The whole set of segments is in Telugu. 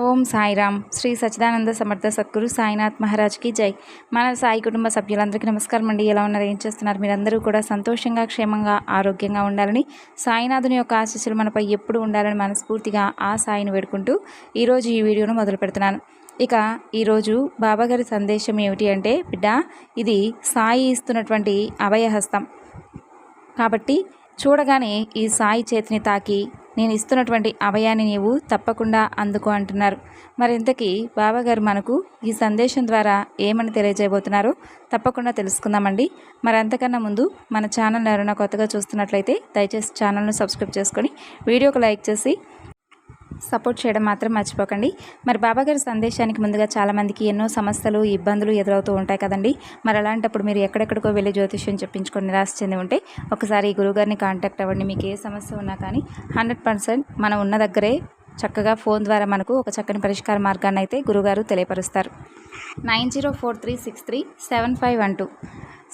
ఓం సాయిరామ్. శ్రీ సచిదానంద సమర్థ సద్గురు సాయినాథ్ మహారాజ్కి జై. మన సాయి కుటుంబ సభ్యులందరికీ నమస్కారం అండి. ఎలా ఉన్నారు? ఏం చేస్తున్నారు? మీరందరూ కూడా సంతోషంగా క్షేమంగా ఆరోగ్యంగా ఉండాలని సాయినాథుని యొక్క ఆశీస్సులు మనపై ఎప్పుడు ఉండాలని మనస్ఫూర్తిగా ఆ సాయిని వేడుకుంటూ ఈరోజు ఈ వీడియోను మొదలు పెడుతున్నాను. ఇక ఈరోజు బాబాగారి సందేశం ఏమిటి అంటే బిడ్డ ఇది సాయి ఇస్తున్నటువంటి అభయహస్తం. కాబట్టి చూడగానే ఈ సాయి చేతిని తాకి నేను ఇస్తున్నటువంటి అభయాన్ని నీవు తప్పకుండా అందుకో అంటున్నారు. మరి ఇంతకీ బాబాగారు మనకు ఈ సందేశం ద్వారా ఏమని తెలియజేయబోతున్నారో తప్పకుండా తెలుసుకుందామండి. మరి అంతకన్నా ముందు మన ఛానల్ ఎవరైనా కొత్తగా చూస్తున్నట్లయితే దయచేసి ఛానల్ను సబ్స్క్రైబ్ చేసుకొని వీడియోకి లైక్ చేసి సపోర్ట్ చేయడం మాత్రం మర్చిపోకండి. మరి బాబాగారి సందేశానికి ముందుగా చాలామందికి ఎన్నో సమస్యలు ఇబ్బందులు ఎదురవుతూ ఉంటాయి కదండి. మరి అలాంటప్పుడు మీరు ఎక్కడెక్కడికో వెళ్ళి జ్యోతిష్యం చెప్పించుకొని నిరాశ చెంది ఉంటే ఒకసారి ఈ గురువుగారిని కాంటాక్ట్ అవ్వండి. మీకు ఏ సమస్య ఉన్నా కానీ హండ్రెడ్ పర్సెంట్ మనం ఉన్న దగ్గరే చక్కగా ఫోన్ ద్వారా మనకు ఒక చక్కని పరిష్కార మార్గాన్ని అయితే గురుగారు తెలియపరుస్తారు. Nine zero four three six three seven five one two.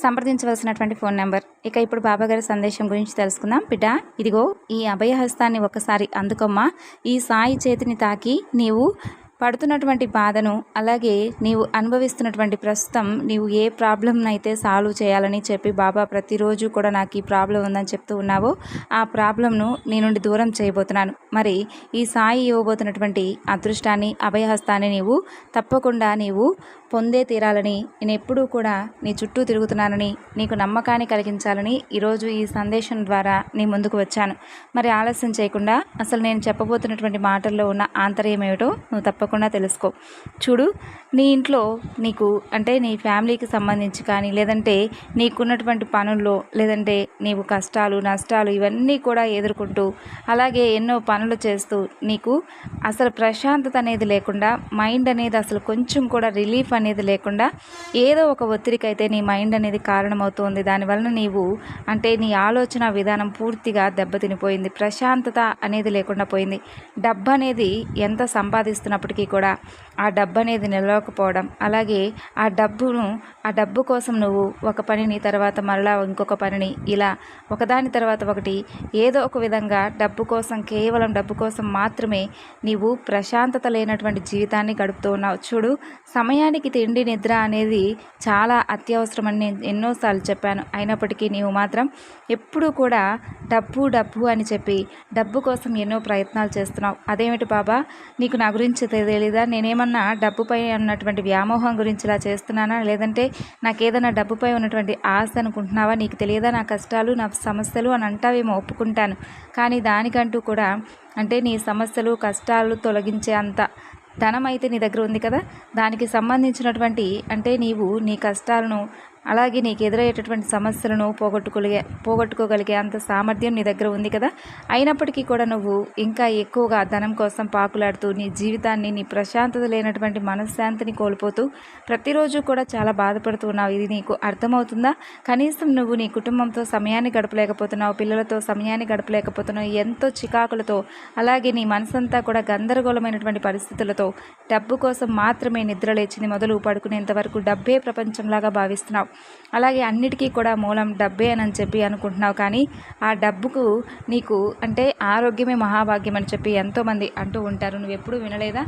సంప్రదించవలసినటువంటి phone number. ఇక ఇప్పుడు బాబాగారి సందేశం గురించి తెలుసుకుందాం. బిడ్డ ఇదిగో ఈ అభయహస్తాన్ని ఒకసారి అందుకోమ్మా. ఈ సాయి చేతిని తాకి నీవు పడుతున్నటువంటి బాధను అలాగే నీవు అనుభవిస్తున్నటువంటి ప్రస్తుతం నీవు ఏ ప్రాబ్లంనైతే సాల్వ్ చేయాలని చెప్పి బాబా ప్రతిరోజు కూడా నాకు ఈ ప్రాబ్లం ఉందని చెప్తూ ఉన్నావో ఆ ప్రాబ్లంను నీ నుండి దూరం చేయబోతున్నాను. మరి ఈ సాయి ఇవ్వబోతున్నటువంటి అదృష్టాన్ని అభయహస్తాన్ని నీవు తప్పకుండా నీవు పొందే తీరాలని నేను ఎప్పుడూ కూడా నీ చుట్టూ తిరుగుతున్నానని నీకు నమ్మకాన్ని కలిగించాలని ఈరోజు ఈ సందేశం ద్వారా నీ ముందుకు వచ్చాను. మరి ఆలస్యం చేయకుండా అసలు నేను చెప్పబోతున్నటువంటి మాటల్లో ఉన్న ఆంతర్యం ఏమిటో నువ్వు తప్పకుండా తెలుసుకో. చూడు నీ ఇంట్లో నీకు అంటే నీ ఫ్యామిలీకి సంబంధించి కానీ లేదంటే నీకున్నటువంటి పనుల్లో లేదంటే నీవు కష్టాలు నష్టాలు ఇవన్నీ కూడా ఎదుర్కొంటూ అలాగే ఎన్నో పనులు చేస్తూ నీకు అసలు ప్రశాంతత అనేది లేకుండా మైండ్ అనేది అసలు కొంచెం కూడా రిలీఫ్ అనేది లేకుండా ఏదో ఒక ఒత్తిడికి అయితే నీ మైండ్ అనేది కారణమవుతుంది. దానివలన నీవు అంటే నీ ఆలోచన విధానం పూర్తిగా దెబ్బతినిపోయింది. ప్రశాంతత అనేది లేకుండా పోయింది. డబ్బు అనేది ఎంత సంపాదిస్తున్నప్పటికీ కూడా ఆ డబ్బు అనేది నిలవకపోవడం అలాగే ఆ డబ్బును ఆ డబ్బు కోసం నువ్వు ఒక పనిని తర్వాత మరలా ఇంకొక పనిని ఇలా ఒకదాని తర్వాత ఒకటి ఏదో ఒక విధంగా డబ్బు కోసం కేవలం డబ్బు కోసం మాత్రమే నీవు ప్రశాంతత లేనటువంటి జీవితాన్ని గడుపుతూ ఉన్నావు. చూడు సమయానికి తిండి నిద్ర అనేది చాలా అత్యవసరమని నేను ఎన్నోసార్లు చెప్పాను. అయినప్పటికీ నీవు మాత్రం ఎప్పుడూ కూడా డబ్బు డబ్బు అని చెప్పి డబ్బు కోసం ఎన్నో ప్రయత్నాలు చేస్తున్నావు. అదేమిటి బాబా? నీకు నా గురించి తెలియదా నేనేమన్నా డబ్బుపై ఉన్నటువంటి వ్యామోహం గురించి ఇలా చేస్తున్నానా? లేదంటే నాకు ఏదైనా డబ్బుపై ఉన్నటువంటి ఆశ అనుకుంటున్నావా? నీకు తెలియదా? నా కష్టాలు నా సమస్యలు అని అంటావేమో ఒప్పుకుంటాను. కానీ దానికంటూ కూడా అంటే నీ సమస్యలు కష్టాలు తొలగించే అంత ధనం అయితే నీ దగ్గర ఉంది కదా? దానికి సంబంధించినటువంటి అంటే నీవు నీ కష్టాలను అలాగే నీకు ఎదురయ్యేటటువంటి సమస్యలను పోగొట్టుకోగలిగే పోగొట్టుకోగలిగే అంత సామర్థ్యం నీ దగ్గర ఉంది కదా. అయినప్పటికీ కూడా నువ్వు ఇంకా ఎక్కువగా ధనం కోసం పాకులాడుతూ నీ జీవితాన్ని నీ ప్రశాంతత లేనటువంటి మనశ్శాంతిని కోల్పోతూ ప్రతిరోజు కూడా చాలా బాధపడుతూ ఉన్నావు. ఇది నీకు అర్థమవుతుందా? కనీసం నువ్వు నీ కుటుంబంతో సమయాన్ని గడపలేకపోతున్నావు పిల్లలతో సమయాన్ని గడపలేకపోతున్నావు ఎంతో చికాకులతో అలాగే నీ మనసంతా కూడా గందరగోళమైనటువంటి పరిస్థితులతో డబ్బు కోసం మాత్రమే నిద్ర లేచింది. మొదలు పడుకునేంత వరకు డబ్బే ప్రపంచంలాగా భావిస్తున్నావు. అలాగే అన్నిటికీ కూడా మూలం డబ్బే అని చెప్పి అనుకుంటున్నావు. కానీ ఆ డబ్బుకు నీకు అంటే ఆరోగ్యమే మహాభాగ్యం అని చెప్పి ఎంతోమంది అంటూ ఉంటారు. నువ్వు ఎప్పుడు వినలేదా?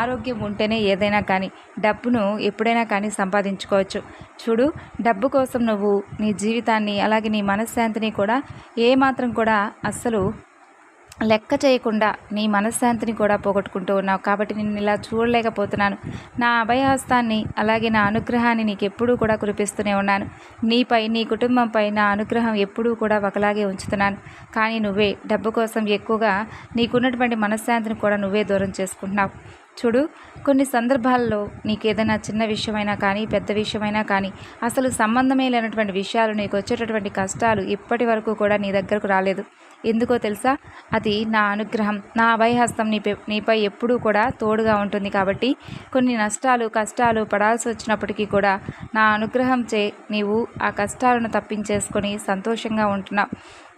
ఆరోగ్యం ఉంటేనే ఏదైనా కానీ డబ్బును ఎప్పుడైనా కానీ సంపాదించుకోవచ్చు. చూడు డబ్బు కోసం నువ్వు నీ జీవితాన్ని అలాగే నీ మనశ్శాంతిని కూడా ఏమాత్రం కూడా అస్సలు లెక్క చేయకుండా నీ మనశ్శాంతిని కూడా పోగొట్టుకుంటూ ఉన్నావు. కాబట్టి నేను ఇలా చూడలేకపోతున్నాను. నా అభయహస్తాన్ని అలాగే నా అనుగ్రహాన్ని నీకు ఎప్పుడూ కూడా కురిపిస్తూనే ఉన్నాను. నీపై నీ కుటుంబంపై నా అనుగ్రహం ఎప్పుడూ కూడా ఒకలాగే ఉంచుతున్నాను. కానీ నువ్వే డబ్బు కోసం ఎక్కువగా నీకున్నటువంటి మనశ్శాంతిని కూడా నువ్వే దూరం చేసుకుంటున్నావు. చూడు కొన్ని సందర్భాల్లో నీకు ఏదైనా చిన్న విషయమైనా కానీ పెద్ద విషయమైనా కానీ అసలు సంబంధమే లేనటువంటి విషయాలు నీకు వచ్చేటటువంటి కష్టాలు ఇప్పటి వరకు కూడా నీ దగ్గరకు రాలేదు. ఎందుకో తెలుసా? అది నా అనుగ్రహం నా అభయహస్తం నీపై నీపై ఎప్పుడూ కూడా తోడుగా ఉంటుంది కాబట్టి కొన్ని నష్టాలు కష్టాలు పడాల్సి వచ్చినప్పటికీ కూడా నా అనుగ్రహం చే నీవు ఆ కష్టాలను తప్పించేసుకొని సంతోషంగా ఉంటున్నావు.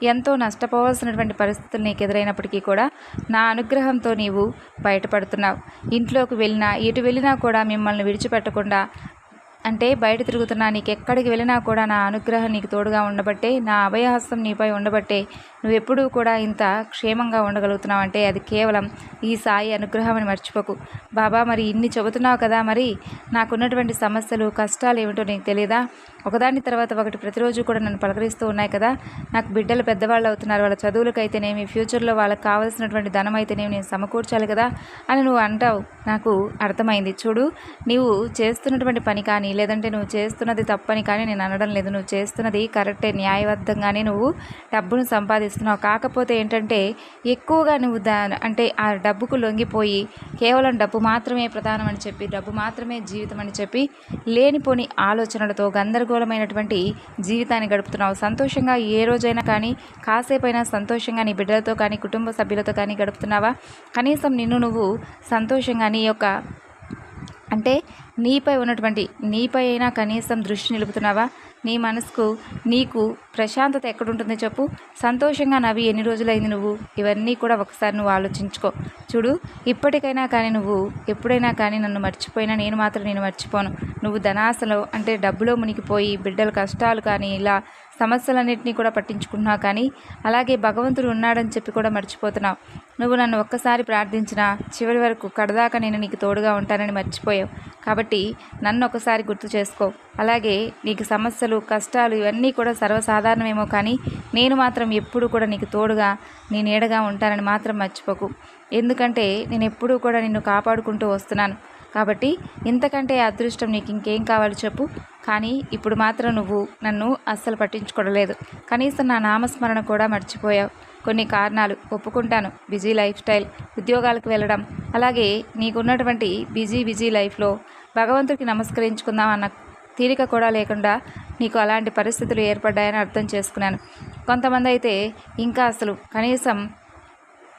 ఎంతో నష్టపోవాల్సినటువంటి పరిస్థితులు నీకు ఎదురైనప్పటికీ కూడా నా అనుగ్రహంతో నీవు బయటపడుతున్నావు. ఇంట్లోకి వెళ్ళినా ఎటు వెళ్ళినా కూడా మిమ్మల్ని విడిచిపెట్టకుండా అంటే బయట తిరుగుతున్నా నీకు ఎక్కడికి వెళ్ళినా కూడా నా అనుగ్రహం నీకు తోడుగా ఉండబట్టే నా అభయహస్తం నీపై ఉండబట్టే నువ్వు ఎప్పుడూ కూడా ఇంత క్షేమంగా ఉండగలుగుతున్నావు అంటే అది కేవలం ఈ సాయి అనుగ్రహం అని మర్చిపోకు. బాబా మరి ఇన్ని చెబుతున్నావు కదా మరి నాకున్నటువంటి సమస్యలు కష్టాలు ఏమిటో నీకు తెలియదా ఒకదాని తర్వాత ఒకటి ప్రతిరోజు కూడా నన్ను పలకరిస్తూ ఉన్నాయి కదా. నాకు బిడ్డలు పెద్దవాళ్ళు అవుతున్నారు వాళ్ళ చదువులకైతేనేమి ఫ్యూచర్లో వాళ్ళకి కావాల్సినటువంటి ధనం అయితేనేమి నేను సమకూర్చాలి కదా అని నువ్వు అంటావు. నాకు అర్థమైంది. చూడు నీవు చేస్తున్నటువంటి పని కానీ లేదంటే నువ్వు చేస్తున్నది తప్పని కానీ నేను అనడం లేదు. నువ్వు చేస్తున్నది కరెక్టే న్యాయబద్ధంగానే నువ్వు డబ్బును సంపాదిస్తున్నావు. కాకపోతే ఏంటంటే ఎక్కువగా నువ్వు దా అంటే ఆ డబ్బుకు లొంగిపోయి కేవలం డబ్బు మాత్రమే ప్రధానం అని చెప్పి డబ్బు మాత్రమే జీవితం అని చెప్పి లేనిపోని ఆలోచనలతో గందరగోళమైనటువంటి జీవితాన్ని గడుపుతున్నావు. సంతోషంగా ఏ రోజైనా కానీ కాసేపైనా సంతోషంగా నీ బిడ్డలతో కానీ కుటుంబ సభ్యులతో కానీ గడుపుతున్నావా? కనీసం నిన్ను నువ్వు సంతోషంగా నీ యొక్క అంటే నీపై ఉన్నటువంటి నీపై అయినా కనీసం దృష్టి నిలుపుతున్నావా? నీ మనసుకు నీకు ప్రశాంతత ఎక్కడుంటుంది చెప్పు. సంతోషంగా నవ్వి ఎన్ని రోజులైంది నువ్వు? ఇవన్నీ కూడా ఒకసారి నువ్వు ఆలోచించుకో. చూడు ఇప్పటికైనా కానీ నువ్వు ఎప్పుడైనా కానీ నన్ను మర్చిపోయినా నేను మాత్రం నేను మర్చిపోను. నువ్వు ధనాశలో అంటే డబ్బులో మునిగిపోయి బిడ్డల కష్టాలు కానీ ఇలా సమస్యలన్నింటినీ కూడా పట్టించుకుంటున్నావు కానీ అలాగే భగవంతుడు ఉన్నాడని చెప్పి కూడా మర్చిపోతున్నావు. నువ్వు నన్ను ఒక్కసారి ప్రార్థించినా చివరి వరకు కడదాకా నేను నీకు తోడుగా ఉంటానని మర్చిపోయావు. కాబట్టి నన్ను ఒకసారి గుర్తు చేసుకో. అలాగే నీకు సమస్యలు కష్టాలు ఇవన్నీ కూడా సర్వసాధారణమేమో కానీ నేను మాత్రం ఎప్పుడు కూడా నీకు తోడుగా నీ నీడగా ఉంటానని మాత్రం మర్చిపోకు. ఎందుకంటే నేను ఎప్పుడూ కూడా నిన్ను కాపాడుకుంటూ వస్తున్నాను. కాబట్టి ఇంతకంటే అదృష్టం నీకు ఇంకేం కావాలి చెప్పు. కానీ ఇప్పుడు మాత్రం నువ్వు నన్ను అస్సలు పట్టించుకోవడలేదు కనీసం నా నామస్మరణ కూడా మర్చిపోయావు. కొన్ని కారణాలు ఒప్పుకుంటాను. బిజీ లైఫ్ స్టైల్ ఉద్యోగాలకు వెళ్ళడం అలాగే నీకున్నటువంటి బిజీ బిజీ లైఫ్లో భగవంతుడికి నమస్కరించుకుందాం అన్న తీరిక కూడా లేకుండా నీకు అలాంటి పరిస్థితులు ఏర్పడ్డాయని అర్థం చేసుకున్నాను. కొంతమంది అయితే ఇంకా అసలు కనీసం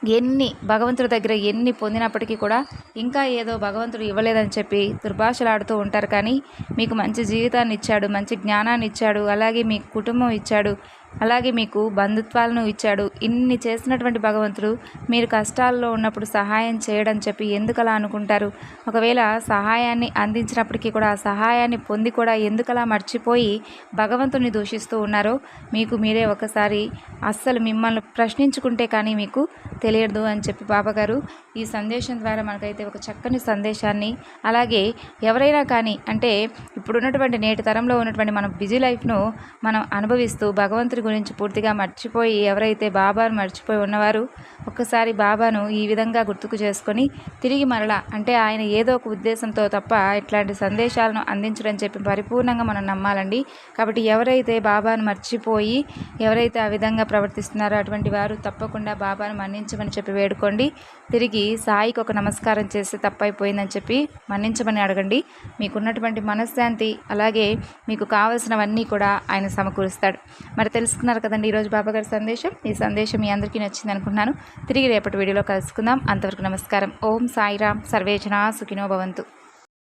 ఎన్ని భగవంతుడి దగ్గర ఎన్ని పొందినప్పటికీ కూడా ఇంకా ఏదో భగవంతుడు ఇవ్వలేదని చెప్పి దుర్భాషలాడుతూ ఉంటారు. కానీ మీకు మంచి జీవితాన్ని ఇచ్చాడు మంచి జ్ఞానాన్ని ఇచ్చాడు అలాగే మీ కుటుంబం ఇచ్చాడు అలాగే మీకు బంధుత్వాలను ఇచ్చాడు. ఇన్ని చేసినటువంటి భగవంతుడు మీరు కష్టాల్లో ఉన్నప్పుడు సహాయం చేయడం చెప్పి ఎందుకు అలా అనుకుంటారు? ఒకవేళ సహాయాన్ని అందించినప్పటికీ కూడా ఆ సహాయాన్ని పొంది కూడా ఎందుకలా మర్చిపోయి భగవంతుని దూషిస్తూ ఉన్నారో మీకు మీరే ఒకసారి అస్సలు మిమ్మల్ని ప్రశ్నించుకుంటే కానీ మీకు తెలియదు అని చెప్పి బాబాగారు ఈ సందేశం ద్వారా మనకైతే ఒక చక్కని సందేశాన్ని అలాగే ఎవరైనా కానీ అంటే ఇప్పుడున్నటువంటి నేటి తరంలో ఉన్నటువంటి మన బిజీ లైఫ్ను మనం అనుభవిస్తూ భగవంతుడి గురించి పూర్తిగా మర్చిపోయి ఎవరైతే బాబాను మర్చిపోయి ఉన్నవారు ఒక్కసారి బాబాను ఈ విధంగా గుర్తుకు చేసుకొని తిరిగి మరలా అంటే ఆయన ఏదో ఒక ఉద్దేశంతో తప్ప ఇట్లాంటి సందేశాలను అందించడం చెప్పి పరిపూర్ణంగా మనం నమ్మాలండి. కాబట్టి ఎవరైతే బాబాను మర్చిపోయి ఎవరైతే ఆ విధంగా ప్రవర్తిస్తున్నారో అటువంటి వారు తప్పకుండా బాబాను మన్నించమని చెప్పి వేడుకోండి. తిరిగి సాయికి ఒక నమస్కారం చేస్తే తప్పైపోయిందని చెప్పి మన్నించమని అడగండి. మీకున్నటువంటి మనశ్శాంతి అలాగే మీకు కావలసినవన్నీ కూడా ఆయన సమకూరుస్తాడు. మరి తెలుసు తెలుసుకున్నారు కదండి ఈరోజు బాబాగారి సందేశం. ఈ సందేశం మీ అందరికీ నచ్చింది అనుకున్నాను తిరిగి రేపటి వీడియోలో కలుసుకుందాం. అంతవరకు నమస్కారం. ఓం సాయిరామ్. సర్వేజన సుఖినో భవంతు.